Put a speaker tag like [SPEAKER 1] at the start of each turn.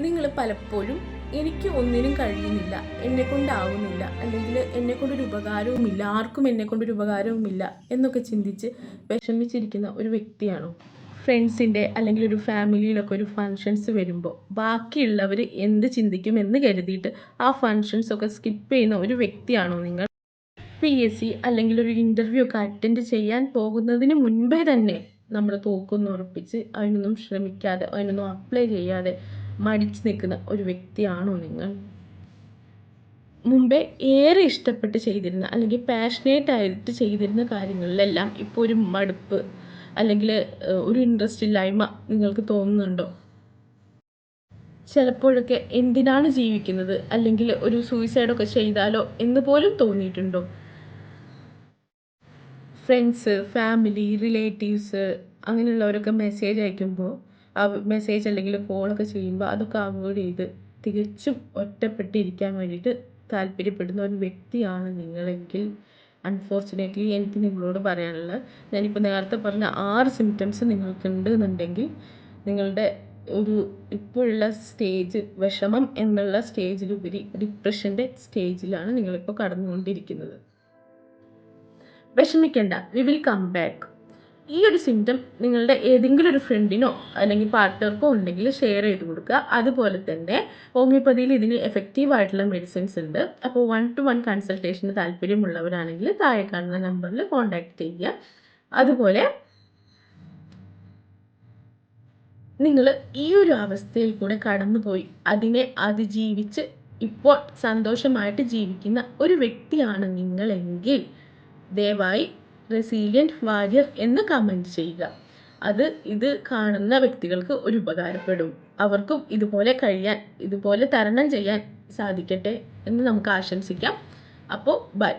[SPEAKER 1] നിങ്ങൾ പലപ്പോഴും എനിക്ക് ഒന്നിനും കഴിയുന്നില്ല എന്നെ കൊണ്ടാവുന്നില്ല അല്ലെങ്കിൽ എന്നെ കൊണ്ടൊരു ഉപകാരവുമില്ല ആർക്കും എന്നെ കൊണ്ടൊരു ഉപകാരവുമില്ല എന്നൊക്കെ ചിന്തിച്ച് വിഷമിച്ചിരിക്കുന്ന ഒരു വ്യക്തിയാണോ? ഫ്രണ്ട്സിന്റെ അല്ലെങ്കിൽ ഒരു ഫാമിലിയിലൊക്കെ ഒരു ഫങ്ഷൻസ് വരുമ്പോൾ ബാക്കിയുള്ളവർ എന്ത് ചിന്തിക്കും എന്ന് കരുതിയിട്ട് ആ ഫങ്ഷൻസ് ഒക്കെ സ്കിപ്പ് ചെയ്യുന്ന ഒരു വ്യക്തിയാണോ നിങ്ങൾ? പി എസ് സി അല്ലെങ്കിൽ ഒരു ഇന്റർവ്യൂ ഒക്കെ അറ്റൻഡ് ചെയ്യാൻ പോകുന്നതിന് മുൻപേ തന്നെ നമ്മൾ തോക്കുമെന്ന് ഉറപ്പിച്ച് അതിനൊന്നും ശ്രമിക്കാതെ അതിനൊന്നും അപ്ലൈ ചെയ്യാതെ മടിച്ച് നിൽക്കുന്ന ഒരു വ്യക്തിയാണോ നിങ്ങൾ? മുമ്പേ ഏറെ ഇഷ്ടപ്പെട്ട് ചെയ്തിരുന്ന അല്ലെങ്കിൽ പാഷനേറ്റ് ആയിട്ട് ചെയ്തിരുന്ന കാര്യങ്ങളിലെല്ലാം ഇപ്പോൾ ഒരു മടുപ്പ് അല്ലെങ്കിൽ ഒരു ഇൻട്രസ്റ്റ് ഇല്ലായ്മ നിങ്ങൾക്ക് തോന്നുന്നുണ്ടോ? ചിലപ്പോഴൊക്കെ എന്തിനാണ് ജീവിക്കുന്നത്? അല്ലെങ്കിൽ ഒരു സൂയിസൈഡൊക്കെ ചെയ്താലോ എന്ന് പോലും തോന്നിയിട്ടുണ്ടോ? ഫ്രണ്ട്സ് ഫാമിലി റിലേറ്റീവ്സ് അങ്ങനെയുള്ളവരൊക്കെ മെസ്സേജ് അയക്കുമ്പോൾ മെസ്സേജ് അല്ലെങ്കിൽ കോളൊക്കെ ചെയ്യുമ്പോൾ അതൊക്കെ അവോയ്ഡ് ചെയ്ത് തികച്ചും ഒറ്റപ്പെട്ടിരിക്കാൻ വേണ്ടിയിട്ട് താല്പര്യപ്പെടുന്ന ഒരു വ്യക്തിയാണ് നിങ്ങളെങ്കിൽ. അൺഫോർച്ചുനേറ്റ്ലി എനിക്ക് നിങ്ങളോട് പറയാനുള്ളത് ഞാനിപ്പോൾ നേരത്തെ പറഞ്ഞ ആറ് സിംറ്റംസ് നിങ്ങൾക്കുണ്ട് എന്നുണ്ടെങ്കിൽ നിങ്ങളുടെ ഒരു ഇപ്പോഴുള്ള സ്റ്റേജ് വിഷമം എന്നുള്ള സ്റ്റേജിലുപരി ഡിപ്രഷന്റെ സ്റ്റേജിലാണ് നിങ്ങളിപ്പോൾ കടന്നുകൊണ്ടിരിക്കുന്നത്. വിഷമിക്കേണ്ട. വി വിൽ കം ബാക്ക് ഈ ഒരു സിംറ്റം നിങ്ങളുടെ ഏതെങ്കിലും ഒരു ഫ്രണ്ടിനോ അല്ലെങ്കിൽ പാർട്ട്ണർക്കോ ഉണ്ടെങ്കിൽ ഷെയർ ചെയ്ത് കൊടുക്കുക. അതുപോലെ തന്നെ ഹോമിയോപ്പതിയിൽ ഇതിന് എഫക്റ്റീവ് ആയിട്ടുള്ള മെഡിസിൻസ് ഉണ്ട്. അപ്പോൾ വൺ ടു വൺ കൺസൾട്ടേഷന് താല്പര്യമുള്ളവരാണെങ്കിൽ താഴെ കാണുന്ന നമ്പറിൽ കോൺടാക്ട് ചെയ്യുക. അതുപോലെ നിങ്ങൾ ഈ ഒരു അവസ്ഥയിൽ കൂടെ കടന്നുപോയി. അതിനെ അതിജീവിച്ച് ഇപ്പോൾ സന്തോഷമായിട്ട് ജീവിക്കുന്ന ഒരു വ്യക്തിയാണ് നിങ്ങളെങ്കിൽ ദയവായി റെസീലിയന്റ് വാരിയർ എന്ന് കമന്റ് ചെയ്യുക. അത് ഇത് കാണുന്ന വ്യക്തികൾക്ക് ഒരു ഉപകാരപ്പെടും. അവർക്കും ഇതുപോലെ കഴിയാൻ ഇതുപോലെ തരണം ചെയ്യാൻ സാധിക്കട്ടെ എന്ന് നമുക്ക് ആശംസിക്കാം. അപ്പോൾ ബൈ